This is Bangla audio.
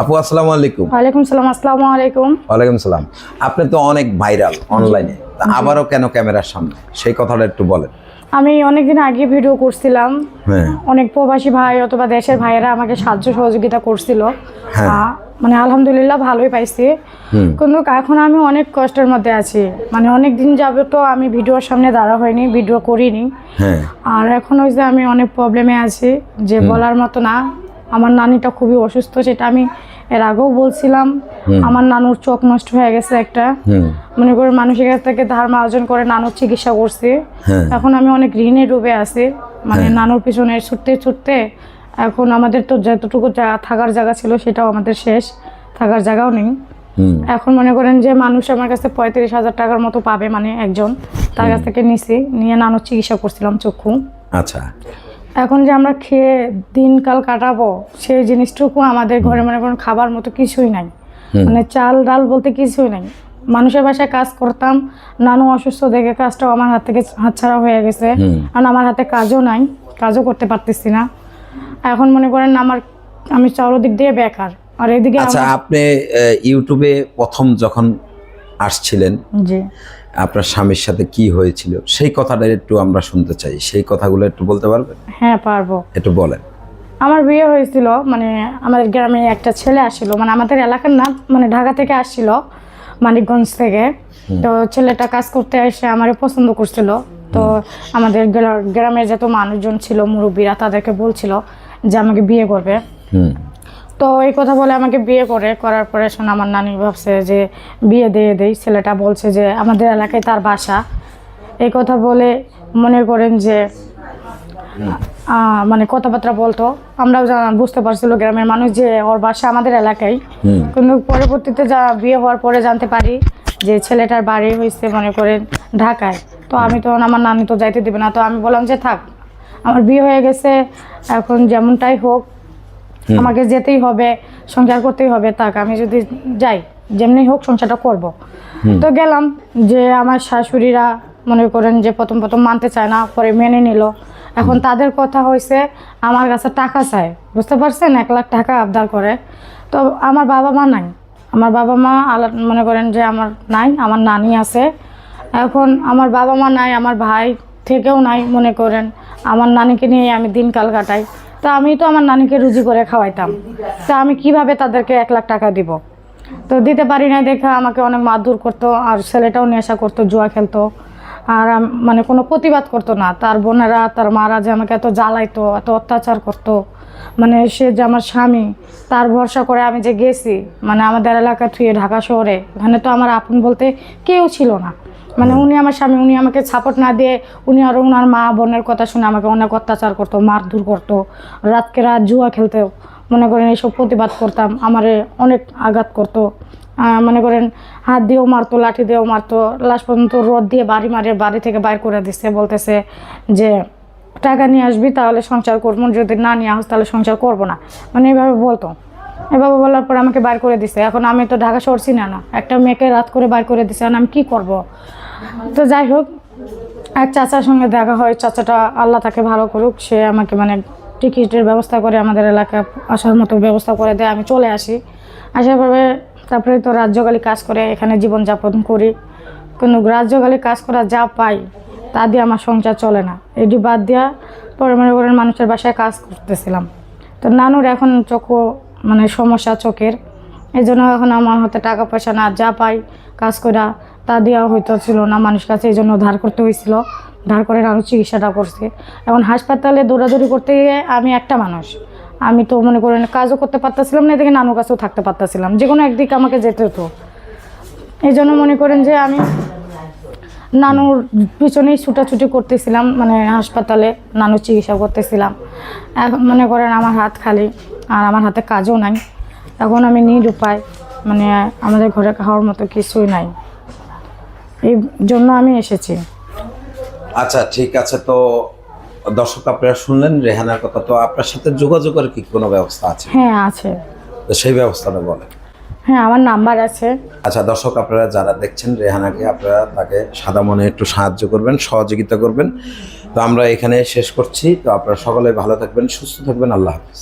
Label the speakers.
Speaker 1: আপু আসসালামু আলাইকুম।
Speaker 2: ওয়ালাইকুম সালাম আসসালামু আলাইকুম।
Speaker 1: ওয়ালাইকুম সালাম। আপনি তো অনেক ভাইরাল অনলাইনে। আবারও কেন ক্যামেরার সামনে? সেই কথাটা একটু বলেন।
Speaker 2: আমি অনেকদিন আগে ভিডিও করছিলাম।
Speaker 1: হ্যাঁ।
Speaker 2: অনেক প্রবাসী ভাই অথবা দেশের ভাইয়েরা আমাকে সাহায্য সহযোগিতা করছিল।
Speaker 1: হ্যাঁ।
Speaker 2: মানে আলহামদুলিল্লাহ ভালোই পাইছি। কিন্তু এখন আমি অনেক কষ্টের মধ্যে আছি। মানে অনেক দিন যাবে তো আমি ভিডিওর সামনে দাঁড়া হয়নি ভিডিও করিনি।
Speaker 1: হ্যাঁ।
Speaker 2: আর এখন ওই যে আমি অনেক প্রবলেমে আছি যে বলার মতো না। আমার নানিটা খুবই অসুস্থ সেটা আমি এর আগেও বলছিলাম। আমার নানুর চোখ নষ্ট হয়ে গেছে একটা। মনে করে মানুষের কাছ থেকে ধার মার্জন করে নানুর চিকিৎসা করছি।
Speaker 1: হ্যাঁ।
Speaker 2: এখন আমি অনেক ঋণে ডুবে আছি। মানে নানুর পিছনে ছুটতে ছুটতে এখন আমাদের তো যতটুকু থাকার জায়গা ছিল সেটাও আমাদের শেষ। থাকার জায়গাও নেই। এখন মনে করেন যে মানুষ আমার কাছে পঁয়ত্রিশ হাজার টাকার মতো পাবে মানে একজন। তার কাছ থেকে নিছি নিয়ে নানুর চিকিৎসা করছিলাম চক্ষু।
Speaker 1: আচ্ছা।
Speaker 2: এখন যে আমরা খেয়ে দিনকাল কাটাবো সেই জিনিসটুকু আমাদের ঘরে মনে করেন খাবার মতো কিছুই নাই। মানে চাল ডাল বলতে কিছুই নাই। মানুষের বাসায় কাজ করতাম নানু অসুস্থ দেখে কাজটাও আমার হাত থেকে হাতছাড়া হয়ে গেছে। কারণ আমার হাতে কাজও নাই কাজও করতে পারতেছি না। এখন মনে করেন আমার আমি দিক দিয়ে বেকার। আর এদিকে
Speaker 1: আচ্ছা আপনি ইউটিউবে প্রথম যখন আসছিলেন
Speaker 2: জি।
Speaker 1: আপনার স্বামীর সাথে কি হয়েছিল সেই কথাটা একটু আমরা শুনতে চাই। সেই কথাগুলো একটু বলতে পারবেন?
Speaker 2: হ্যাঁ পারব।
Speaker 1: একটু বলেন।
Speaker 2: আমার বিয়ে হয়েছিল মানে আমাদের গ্রামে একটা ছেলে আসছিল মানে আমাদের এলাকার না মানে ঢাকা থেকে আসছিল মানিকগঞ্জ থেকে। তো ছেলেটা কাজ করতে এসে আমারে পছন্দ করছিল। তো আমাদের গ্রা- গ্রামের যত মানুষজন ছিল মুরব্বীরা তাদেরকে বলছিল যে আমাকে বিয়ে করবে। তো এই কথা বলে আমাকে বিয়ে করে করার পরে শোনা আমার নানি ভাবছে যে বিয়ে দিয়ে দেই। ছেলেটা বলছে যে আমাদের এলাকায় তার বাসা। এই কথা বলে মনে করেন যে মানে কথাবার্তা বলতো। আমরাও জানা বুঝতে পারছিল গ্রামের মানুষ যে ওর বাসা আমাদের এলাকায়। কিন্তু পরবর্তীতে যা বিয়ে হওয়ার পরে জানতে পারি যে ছেলেটার বাড়ি হয়েছে মনে করেন ঢাকায়। তো আমি তো আমার নানি তো যাইতে দেবে না। তো আমি বললাম যে থাক আমার বিয়ে হয়ে গেছে এখন যেমনটাই হোক আমাকে যেতেই হবে সংসার করতেই হবে তাক আমি যদি যাই যেমনি হোক সংসারটা করব। তো গেলাম যে আমার শাশুড়িরা মনে করেন যে প্রথম প্রথম মানতে চায় না পরে মেনে নিল। এখন তাদের কথা হয়েছে আমার কাছে টাকা চায় বুঝতে পারছেন? এক লাখ টাকা আবদার করে। তো আমার বাবা মা নাই। আমার বাবা মা আলা মনে করেন যে আমার নাই আমার নানি আছে। এখন আমার বাবা মা নাই আমার ভাই থেকেও নাই মনে করেন। আমার নানিকে নিয়ে আমি দিনকাল কাটাই। তো আমি তো আমার নানিকে রুজি করে খাওয়াইতাম। তা আমি কীভাবে তাদেরকে এক লাখ টাকা দিব? তো দিতে পারি না দেখে আমাকে অনেক মারধর করতো, আর ছেলেটাও নেশা করতো, জুয়া খেলতো। আর মানে কোনো প্রতিবাদ করতো না। তার বোনেরা, তার মারা যে আমাকে এত জ্বালাইতো, এত অত্যাচার করতো। মানে সে যে আমার স্বামী, তার ভরসা করে আমি যে গেছি মানে আমাদের এলাকা থুয়ে ঢাকা শহরে, এখানে তো আমার আপন বলতে কেউ ছিল না। মানে উনি আমার স্বামী, উনি আমাকে সাপোর্ট না দিয়ে উনি আরও ওনার মা বোনের কথা শুনে আমাকে অনেক অত্যাচার করতো, মারধর করতো। রাতকে রাত জুয়া খেলতে। মনে করেন এইসব প্রতিবাদ করতাম, আমারে অনেক আঘাত করতো। মনে করেন হাত দিয়েও মারতো, লাঠি দিয়েও মারতো লাস্ট পর্যন্ত রোদ দিয়ে বাড়ি মারে, বাড়ি থেকে বাইর করে দিচ্ছে বলতেছে যে, টাকা নিয়ে আসবি তাহলে সংসার করব, যদি না নিয়ে আস তাহলে সংসার করব না। মানে এইভাবে বলতো। এভাবে বলার পর আমাকে বাইর করে দিছে। এখন আমি তো ঢাকা শহর চিনি না। একটা মেয়েকে রাত করে বাইর করে দিছে। এখন আমি কী করব? তো যাই হোক, এক চাচার সঙ্গে দেখা হয়, চাচাটা আল্লাহ তাকে ভালো করুক, সে আমাকে মানে টিকিটের ব্যবস্থা করে আমাদের এলাকায় আসার মতো ব্যবস্থা করে দেয়, আমি চলে আসি। আসার পরে তারপরে তো রাজ্যকালী কাজ করে, এখানে জীবনযাপন করি। কিন্তু রাজ্যকালী কাজ করা যা পাই, তা দিয়ে আমার সংসার চলে না। এটি বাদ দিয়া পরে মনে মানুষের বাসায় কাজ করতেছিলাম। তো নানুর এখন চোখও মানে সমস্যা চোখের। এই জন্য এখন আমার হাতে টাকা পয়সা না, যা পাই কাজ করা তা দেওয়া হইতো ছিল না মানুষ কাছে এই জন্য ধার করতে হয়েছিল ধার করে নানু চিকিৎসাটা করছে। এখন হাসপাতালে দৌড়াদৌড়ি করতে গিয়ে আমি একটা মানুষ। আমি তো মনে করেন কাজও করতে পারতেছিলাম না, এদিকে নানুর কাছেও থাকতে পারতেছিলাম। যে কোনো একদিকে আমাকে যেতে হতো। এই জন্য মনে করেন যে আমি নানুর পিছনেই ছুটাছুটি করতেছিলাম মানে হাসপাতালে নানুর চিকিৎসা করতেছিলাম। এখন মনে করেন আমার হাত খালি, আর আমার হাতে কাজও নাই। এখন আমি নিরুপায় মানে আমাদের ঘরে খাওয়ার মতো কিছুই নাই। এই জন্য আমি এসেছি।
Speaker 1: আচ্ছা ঠিক আছে তো দর্শক আপনারা শুনলেন রেহানার কথা তো আপনার সাথে যোগাযোগের কি কোনো ব্যবস্থা আছে?
Speaker 2: হ্যাঁ আছে।
Speaker 1: তো সেই ব্যবস্থাটা বলেন।
Speaker 2: হ্যাঁ আমার নাম্বার আছে।
Speaker 1: আচ্ছা দর্শক আপনারা যারা দেখছেন রেহানাকে আপনারা তাকে সাদা মনে একটু সাহায্য করবেন সহযোগিতা করবেন। তো আমরা এখানে শেষ করছি। তো আপনারা সকলে ভালো থাকবেন সুস্থ থাকবেন। আল্লাহ হাফিজ।